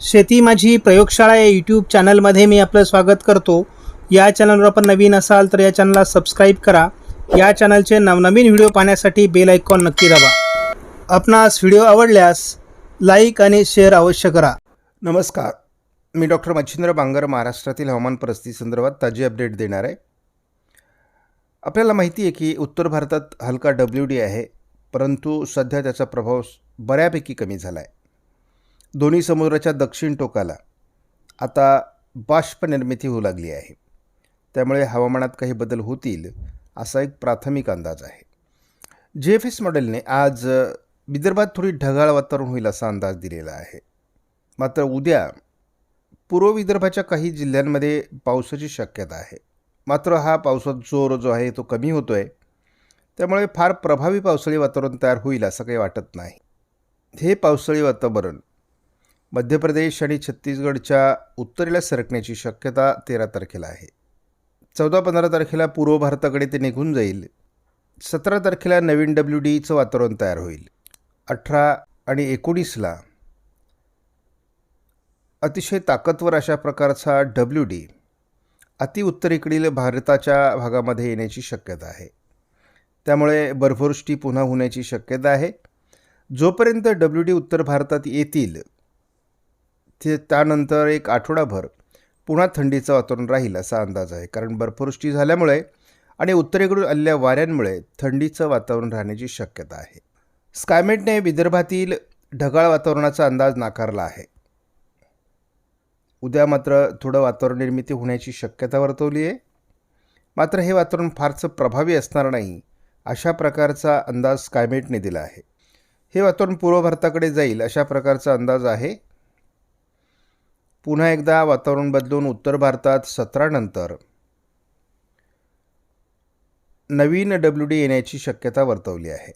शेती माझी प्रयोगशाळा या यूट्यूब चॅनलमध्ये मी आपलं स्वागत करतो. या चॅनलवर आपण नवीन असाल तर या चॅनलला सबस्क्राईब करा. या चॅनलचे नवनवीन व्हिडिओ पाहण्यासाठी बेल आयकॉन नक्की दाबा. आपणास व्हिडिओ आवडल्यास लाईक आणि शेअर अवश्य करा. नमस्कार. मी डॉक्टर मच्छिंद्र बांगर महाराष्ट्रातील हवामान परिस्थिती संदर्भात ताजी अपडेट देणार आहे. आपल्याला माहिती आहे की उत्तर भारतात हलका डब्ल्यू डी आहे परंतु सध्या त्याचा प्रभाव बऱ्यापैकी कमी झाला आहे दोन्ही समुद्राच्या दक्षिण टोकाला आता बाष्प निर्मिती होऊ लागली आहे. त्यामुळे हवामानात काही बदल होतील असा एक प्राथमिक अंदाज आहे. जी एफ एस मॉडेलने आज विदर्भात थोडी ढगाळ वातावरण होईल असा अंदाज दिलेला आहे. मात्र उद्या पूर्व विदर्भाच्या काही जिल्ह्यांमध्ये पावसाची शक्यता आहे. मात्र हा पावसाचा जोर जो आहे तो कमी होतो आहे त्यामुळे फार प्रभावी पावसाळी वातावरण तयार होईल असं काही वाटत नाही. हे पावसाळी वातावरण मध्य प्रदेश आणि छत्तीसगडच्या उत्तरेला सरकण्याची शक्यता तेरा तारखेला आहे. चौदा पंधरा तारखेला पूर्व भारताकडे ते निघून जाईल. सतरा तारखेला नवीन डब्ल्यू डीचं वातावरण तयार होईल. अठरा आणि एकोणीसला अतिशय ताकदवर अशा प्रकारचा डब्ल्यू डी अतिउत्तरेकडील भारताच्या भागामध्ये येण्याची शक्यता आहे. त्यामुळे बर्फवृष्टी पुन्हा होण्याची शक्यता आहे. जोपर्यंत डब्ल्यू डी उत्तर भारतात येतील ते त्यानंतर एक आठवडाभर पुन्हा थंडीचं वातावरण राहील असा अंदाज आहे. कारण बर्फवृष्टी झाल्यामुळे आणि उत्तरेकडून आलेल्या वाऱ्यांमुळे थंडीचं वातावरण राहण्याची शक्यता आहे. स्कायमेटने विदर्भातील ढगाळ वातावरणाचा अंदाज नाकारला आहे. उद्या मात्र थोडं वातावरण निर्मिती होण्याची शक्यता वर्तवली आहे. मात्र हे वातावरण फारसं प्रभावी असणार नाही अशा प्रकारचा अंदाज स्कायमेटने दिला आहे. हे वातावरण पूर्व भारताकडे जाईल अशा प्रकारचा अंदाज आहे. पुन्हा एकदा वातावरण बदलून उत्तर भारतात सतरानंतर नवीन डब्ल्यू डी येण्याची शक्यता वर्तवली आहे.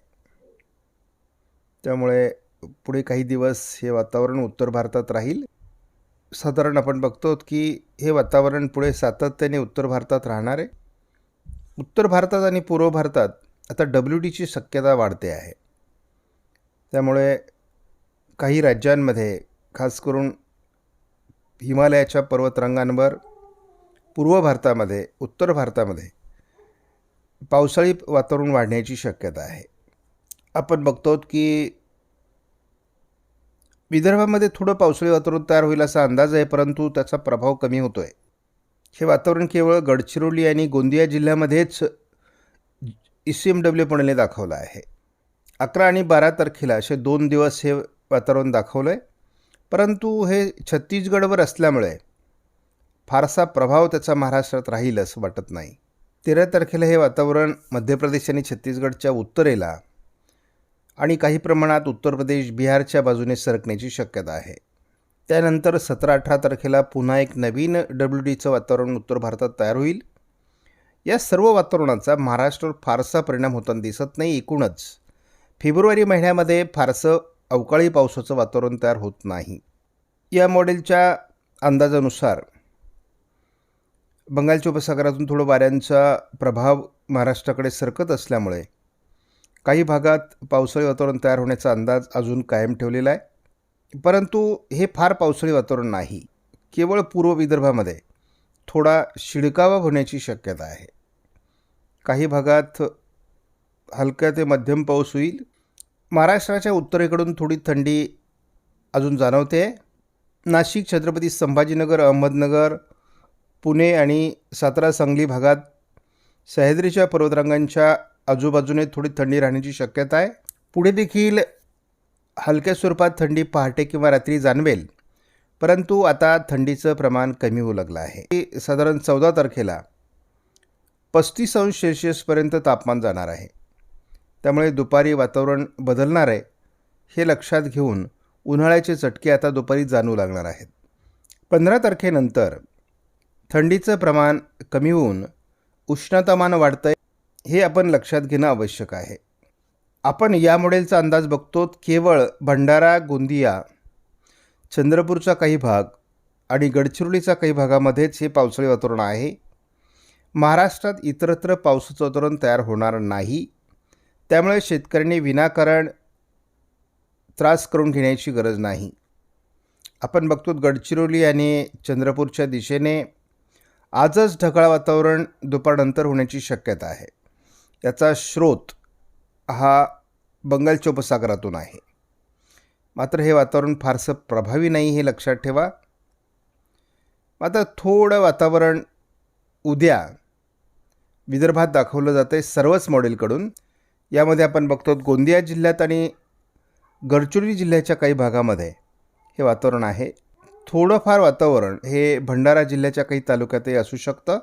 त्यामुळे पुढे काही दिवस हे वातावरण उत्तर भारतात राहील. साधारण आपण बघतो की हे वातावरण पुढे सातत्याने उत्तर भारतात राहणार आहे. उत्तर भारतात आणि पूर्व भारतात आता डब्ल्यू डीची शक्यता वाढते आहे. त्यामुळे काही राज्यांमध्ये खास करून हिमालयाच्या पर्वतरांगांवर पूर्व भारतामध्ये उत्तर भारतामध्ये पावसाळी वातावरण वाढण्याची शक्यता आहे. आपण बघतो की विदर्भामध्ये थोडं पावसाळी वातावरण तयार होईल असा अंदाज आहे परंतु त्याचा प्रभाव कमी होतो आहे हे वातावरण केवळ गडचिरोली आणि गोंदिया जिल्ह्यामध्येच ई सी एम डब्ल्यू पणने दाखवलं आहे. अकरा आणि बारा तारखेला असे दोन दिवस हे वातावरण दाखवलं आहे परंतु हे छत्तीसगडवर असल्यामुळे फारसा प्रभाव त्याचा महाराष्ट्रात राहील असं वाटत नाही. तेरा तारखेला हे वातावरण मध्य प्रदेश आणि छत्तीसगडच्या उत्तरेला आणि काही प्रमाणात उत्तर प्रदेश बिहारच्या बाजूने सरकण्याची शक्यता आहे. त्यानंतर सतरा अठरा तारखेला पुन्हा एक नवीन डब्ल्यू डीचं वातावरण उत्तर भारतात तयार होईल. या सर्व वातावरणाचा महाराष्ट्रावर फारसा परिणाम होताना दिसत नाही एकूणच. फेब्रुवारी महिन्यामध्ये फारसं अवकाळी पावसाचं वातावरण तयार होत नाही. या मॉडेलच्या अंदाजानुसार बंगालच्या उपसागरातून थोडं वाऱ्यांचा प्रभाव महाराष्ट्राकडे सरकत असल्यामुळे काही भागात पावसाळी वातावरण तयार होण्याचा अंदाज अजून कायम ठेवलेला आहे. परंतु हे फार पावसाळी वातावरण नाही. केवळ पूर्व विदर्भामध्ये थोडा शिडकावा होण्याची शक्यता आहे. काही भागात हलक्या ते मध्यम पाऊस होईल. महाराष्ट्राच्या उत्तरेकडून थोडी थंडी अजून जाणवते. नाशिक छत्रपती संभाजीनगर अहमदनगर पुणे आणि सातारा सांगली भागात सह्याद्रीच्या पर्वतरांगांच्या आजूबाजूने थोडी थंडी राहण्याची शक्यता आहे. पुढे देखील हलक्या स्वरूपात थंडी पहाटे किंवा रात्री जाणवेल परंतु आता थंडीचं प्रमाण कमी होऊ लागलं आहे. हे साधारण चौदा तारखेला पस्तीस अंश सेल्सिअसपर्यंत तापमान जाणार आहे. त्यामुळे दुपारी वातावरण बदलणार आहे हे लक्षात घेऊन उन्हाळ्याचे चटके आता दुपारी जाणू लागणार आहेत. पंधरा तारखेनंतर थंडीचं प्रमाण कमी होऊन उष्णतामान वाढतं आहे हे आपण लक्षात घेणं आवश्यक आहे. आपण या मॉडेलचा अंदाज बघतो केवळ भंडारा गोंदिया चंद्रपूरचा काही भाग आणि गडचिरोलीचा काही भागामध्येच हे पावसाळी वातावरण आहे. महाराष्ट्रात इतरत्र पावसाचं वातावरण तयार होणार नाही. त्यामुळे शेतकऱ्यांनी विनाकारण त्रास करून घेण्याची गरज नाही. आपण बघतो गडचिरोली आणि चंद्रपूरच्या दिशेने आजच ढगाळ वातावरण दुपारनंतर होण्याची शक्यता आहे. याचा स्रोत हा बंगालच्या उपसागरातून आहे. मात्र हे वातावरण फारसं प्रभावी नाही हे लक्षात ठेवा. मात्र थोडं वातावरण उद्या विदर्भात दाखवलं जातं आहे सर्वच मॉडेलकडून. यामध्ये आपण बघतो गोंदिया जिल्ह्यात आणि गडचिरोली जिल्ह्याच्या काही भागामध्ये हे वातावरण आहे. थोडंफार वातावरण हे भंडारा जिल्ह्याच्या काही तालुक्यातही असू शकतं.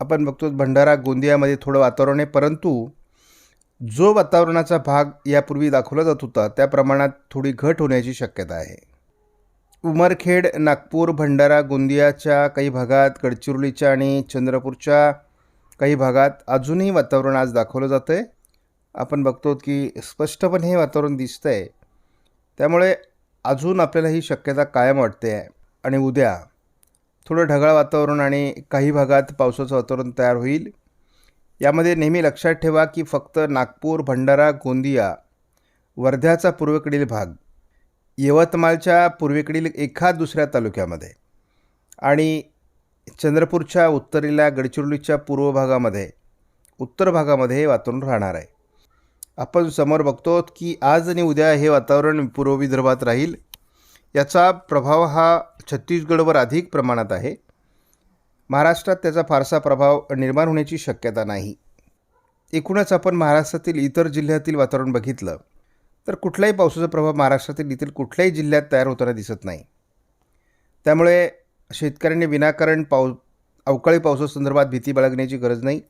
आपण बघतो भंडारा गोंदियामध्ये थोडं वातावरण आहे परंतु जो वातावरणाचा भाग यापूर्वी दाखवला जात होता त्या प्रमाणात थोडी घट होण्याची शक्यता आहे. उमरखेड नागपूर भंडारा गोंदियाच्या काही भागात गडचिरोलीच्या आणि चंद्रपूरच्या काही भागात अजूनही वातावरण आज दाखवलं जातं आहे आपण बघतो की स्पष्टपणे हे वातावरण दिसतं आहे त्यामुळे अजून आपल्याला ही शक्यता कायम वाटते आहे. आणि उद्या थोडं ढगाळ वातावरण आणि काही भागात पावसाचं वातावरण तयार होईल. यामध्ये नेहमी लक्षात ठेवा की फक्त नागपूर भंडारा गोंदिया वर्ध्याचा पूर्वेकडील भाग यवतमाळच्या पूर्वेकडील एखाद दुसऱ्या तालुक्यामध्ये आणि चंद्रपूरच्या उत्तरेला गडचिरोलीच्या पूर्व भागामध्ये उत्तर भागामध्ये हे वातावरण राहणार आहे. आपण समोर बघतो की आज आणि उद्या हे वातावरण पूर्व विदर्भात राहील. याचा प्रभाव हा छत्तीसगडवर अधिक प्रमाणात आहे. महाराष्ट्रात त्याचा फारसा प्रभाव निर्माण होण्याची शक्यता नाही. एकूणच आपण महाराष्ट्रातील इतर जिल्ह्यातील वातावरण बघितलं तर कुठलाही पावसाचा प्रभाव महाराष्ट्रातील इतर कुठल्याही जिल्ह्यात तयार होताना दिसत नाही. त्यामुळे शेतकऱ्यांनी विनाकारण पाऊ अवकाळी पावसासंदर्भात भीती बाळगण्याची गरज नाही.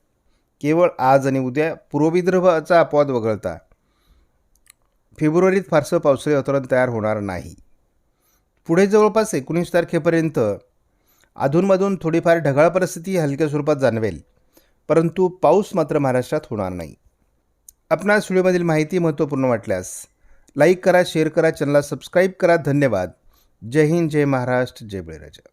केवळ आज आणि उद्या पूर्व विदर्भाचा अपवाद वगळता फेब्रुवारीत फारसं पावसाळी वातावरण तयार होणार नाही. पुढे जवळपास एकोणीस तारखेपर्यंत अधूनमधून थोडीफार ढगाळ परिस्थिती हलक्या स्वरूपात जाणवेल परंतु पाऊस मात्र महाराष्ट्रात होणार नाही. आपणास व्हिडिओमधील माहिती महत्त्वपूर्ण वाटल्यास लाईक करा शेअर करा चॅनलला सबस्क्राईब करा. धन्यवाद. जय हिंद जय महाराष्ट्र जय बळीराजा.